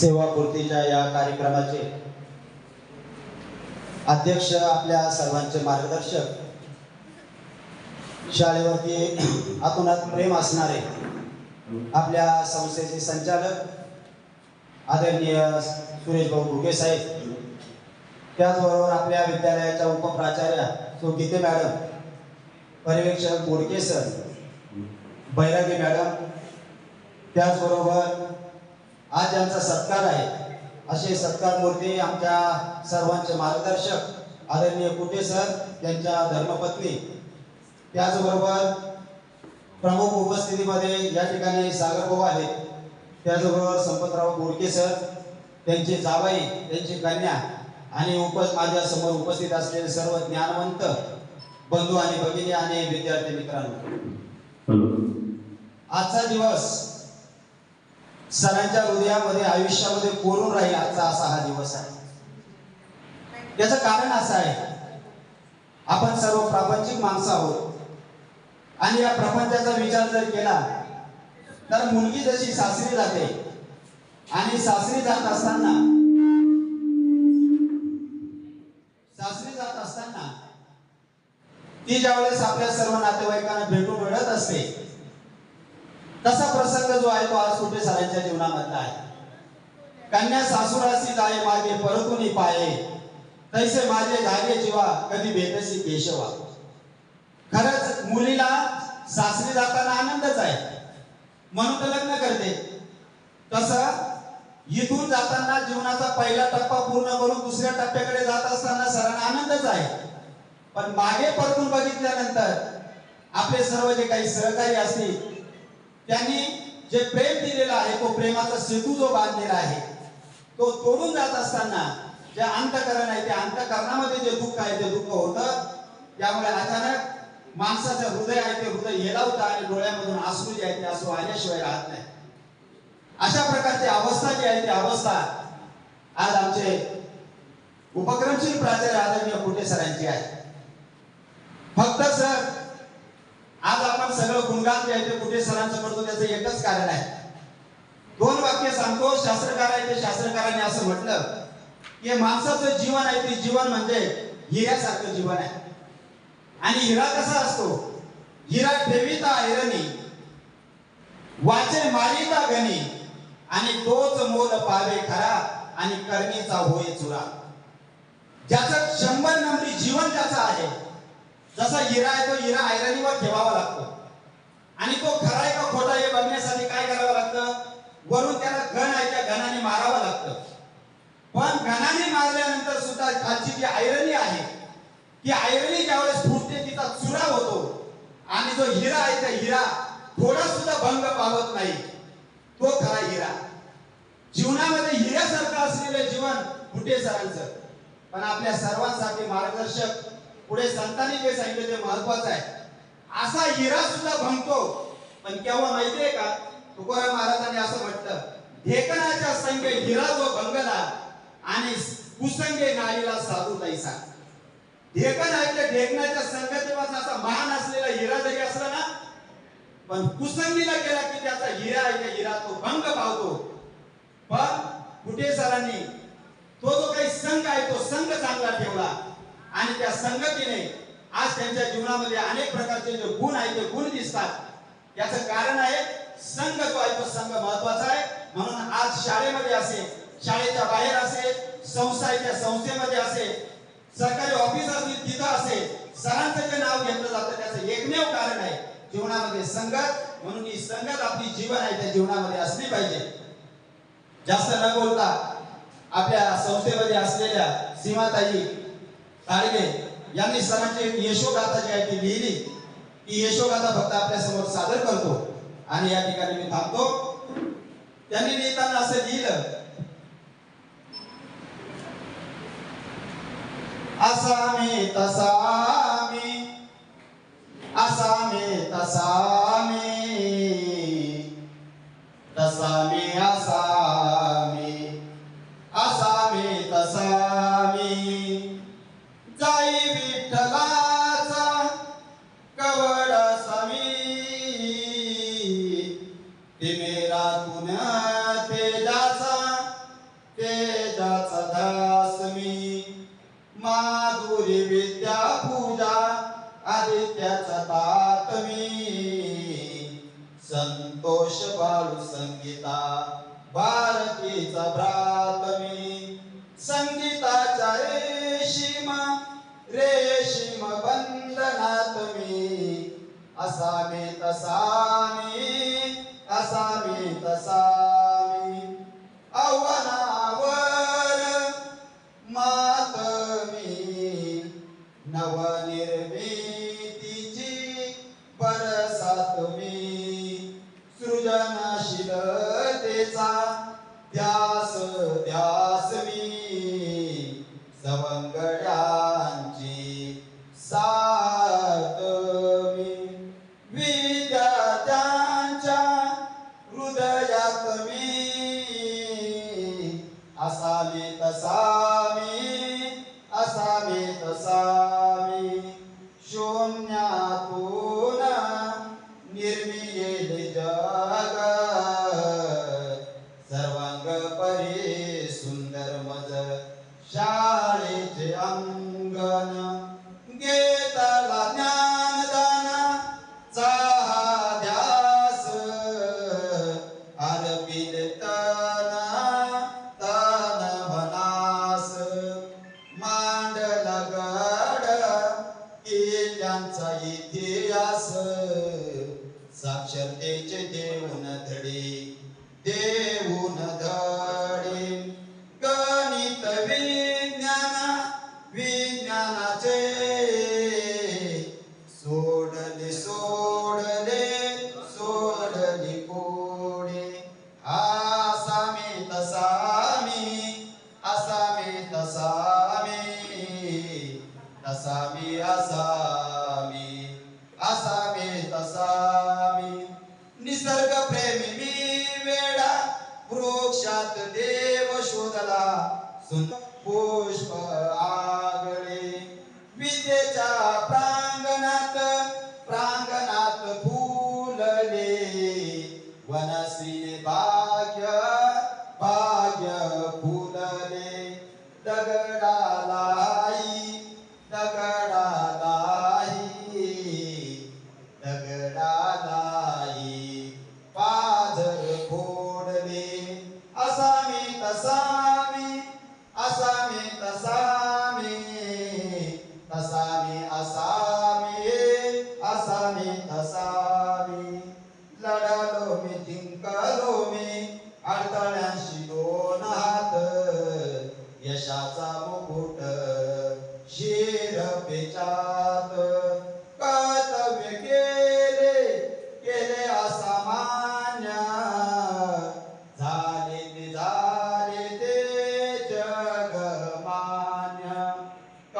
सेवापूर्तीच्या या कार्यक्रमाचे अध्यक्ष आपल्या सर्वांचे मार्गदर्शक शाळेवरती आतोनात प्रेम असणारे आपल्या संस्थेचे संचालक आदरणीय सुरेश भाऊ घुगे साहेब त्याचबरोबर आपल्या विद्यालयाच्या उपप्राचार्या सो गीते मॅडम पर्यवेक्षक बोडके सर बैरागी मॅडम त्याचबरोबर आज ज्यांचा सत्कार आहे. असे सत्कार मूर्ती आमच्या सर्वांचे मार्गदर्शक आदरणीय कुटे सर त्यांच्या धर्मपत्नी. त्याचबरोबर प्रमुख उपस्थितीमध्ये या ठिकाणी सागरभाऊ आहेत. त्याचबरोबर संपतराव बोडके सर त्यांचे जावाई त्यांची कन्या आणि उप माझ्यासमोर उपस्थित असलेले सर्व ज्ञानवंत बंधू आणि भगिनी आणि विद्यार्थी मित्रांनो. आजचा दिवस सरांच्या हृदयामध्ये आयुष्यामध्ये कोरून राहील आजचा असा हा दिवस आहे. याच कारण असं आहे आपण सर्व प्रापंचिक माणसं आहोत. आणि या प्रपंचाचा विचार जर केला तर मुलगी जशी सासरी जाते आणि सासरी जात असताना सासरी जात असताना ती ज्यावेळेस आपल्या सर्व नातेवाईकांना भेटून मिळत असते तसा प्रसंग जो आहे तो आज कुठे सरांच्या जीवनामधला आहे? कन्या सासुरासी जाय मागे परतून पाये. तैसे माझे धागे जीवा कधी भेटसी केशवा. खरंच मुलीला सासरी जाताना आनंदच आहे. म्हणून तर लग्न करते. तस इथून जाताना जीवनाचा पहिला टप्पा पूर्ण करून दुसऱ्या टप्प्याकडे जात असताना सरांना आनंदच आहे. पण मागे परतून बघितल्यानंतर आपले सर्व जे काही सहकारी असतील त्यांनी जे प्रेम दिलेलं आहे तो प्रेमाचा सेतू जो बांधलेला आहे तो तोडून जात असताना जे अंतकरण आहे त्या अंतकरणामध्ये जे दुःख आहे ते दुःख होतं. त्यामुळे अचानक माणसाचं हृदय आहे ते हृदय हेलावतं आणि डोळ्यामधून आसू जे आहे ते आसू आल्याशिवाय राहत नाही. अशा प्रकारची अवस्था जी आहे ती अवस्था आज आमचे उपक्रमशील प्राचार्य आदरणीय कुटे सरांची आहे. फक्त सर सगळं जे आहे ते कुठे सरांचं करतो त्याचं एकच कारण आहे. दोन वाक्य सांगतो शास्त्रकार आहे ते शास्त्रकाराने असं म्हटलं की माणसाचं जीवन आहे ते जीवन म्हणजे हिऱ्यासारखं जीवन आहे. आणि हिरा कसा असतो? हिरा ठेविता हिरणी वाचे मारिता गणी आणि तोच मोल पावे खरा आणि करणीचा होय चुरा. ज्याचं शंभर नंबरी जीवन ज्याचं आहे जसा हिरा आहे तो हिरा आयरणीवर ठेवावा लागतो. आणि तो खरा आहे का खोटा हे बघण्यासाठी काय करावं लागतं? वरून त्याला घन आहे त्या घनाने मारावं लागतं. पण घनाने मारल्यानंतर सुद्धा खालची जी आयरनी आहे ती आयरनी ज्यावेळेस फुटते तिचा चुरा होतो. आणि जो हिरा आहे त्या हिरा थोडा सुद्धा भंग पावत नाही. तो खरा हिरा. जीवनामध्ये हिऱ्यासारखं असलेलं जीवन कुठे सरांचं? पण आपल्या सर्वांसाठी मार्गदर्शक पुढे संतांनी जे सांगितलं ते महत्वाचं आहे. असा हिरा सुद्धा भंगतो. पण केव्हा माहितीये का? तुकाराम महाराजांनी असं म्हटलं ढेकणाच्या संगे हिरा जो भंगला आणि कुसंगे नारीला साधू तैसा ढेकण ऐकलं ढेकणाच्या संगतीपासून असा महान असलेला हिरा जरी असला ना पण कुसंगीला गेला की त्याचा हिरा आहे त्या हिरा तो भंग पावतो. पण कुठे सरांनी तो जो काही संघ आहे तो संघ चांगला ठेवला आणि त्या संगतीने आज त्यांच्या जीवनामध्ये अनेक प्रकारचे जे गुण आहेत ते गुण दिसतात. याचं कारण आहे संघ जो आहे तो संघ महत्त्वाचा आहे. म्हणून आज शाळेमध्ये असेल शाळेच्या बाहेर असेल संस्थेच्या संस्थेमध्ये असेल सरकारी ऑफिस असतील तिथं असेल सरांचं जे नाव घेतलं जातं त्याचं एकमेव कारण आहे जीवनामध्ये संगत म्हणून ही संगत आपली जीवन आहे त्या जीवनामध्ये असली पाहिजे. जास्त न बोलता आपल्या संस्थेमध्ये असलेल्या सीमाताई ताडगे यांनी सरांची यशोगाथा जी आहे ती लिहिली. ती यशोगाथा फक्त आपल्यासमोर सादर करतो. आणि या ठिकाणी मी थांबतो. त्यांनी लिहिताना असं लिहिलं. असा मी तसा मी असा मी तसा शरीरातून तेजाचा तेजाचा दास मी माधुरी विद्या पूजा आदित्याचा तात मी संतोष बाळू संगीता भारतीचा भ्रात मी संगीताच्या रेशीम रेशीम बंधनात मी असा मी तसा मी. asami tasa शाळेचे अंगण घेतला ज्ञानदान चाहद्यास अर्पित तन भनास. मांडला गड किल्ल्यांचा इतिहास साक्षरतेचे देऊन धडे देऊन धड. always follow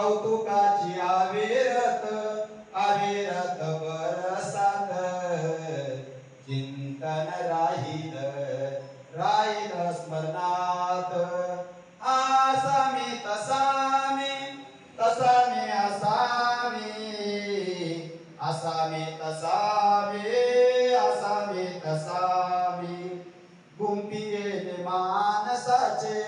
कौतुकाची आविरत आविरत बरसात चिंतन राहील राहील स्मरणात. आसामी तसामी तसामी असामी असामी तसामी असामी तसामी गुंपी गेले मानसाचे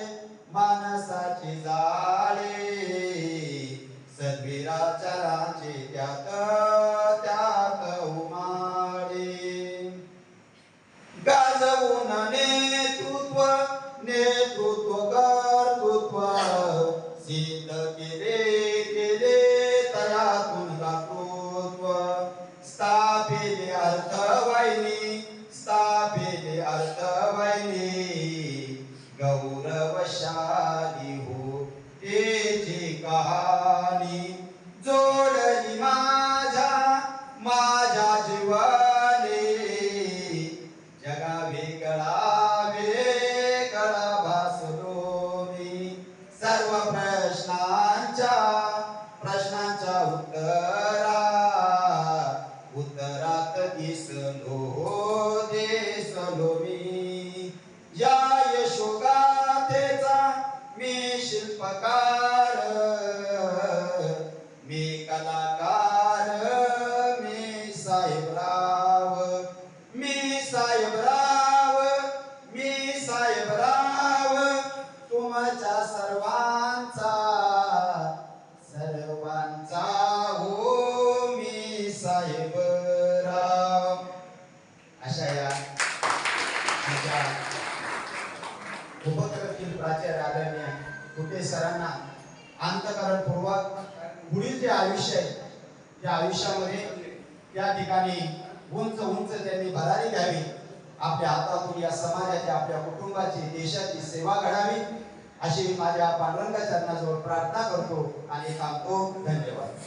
नेतृत्व नेतृत्व साहेबराव मी साहेबराव तुमच्या सर्वांचा सर्वांचा हो मी साहेबराव अशा या उपक्रमातील प्राचार्य आदरणीय कुठे सरांना अंतकरणपूर्वक पुढील जे आयुष्य आहे त्या आयुष्यामध्ये त्या ठिकाणी उंच उंच त्यांनी भरारी घ्यावी. आपल्या हातातून या समाजाची आपल्या कुटुंबाची देशाची सेवा घडावी. अशी माझ्या पांडुरंगा चरणाजवळ प्रार्थना करतो आणि थांबतो धन्यवाद.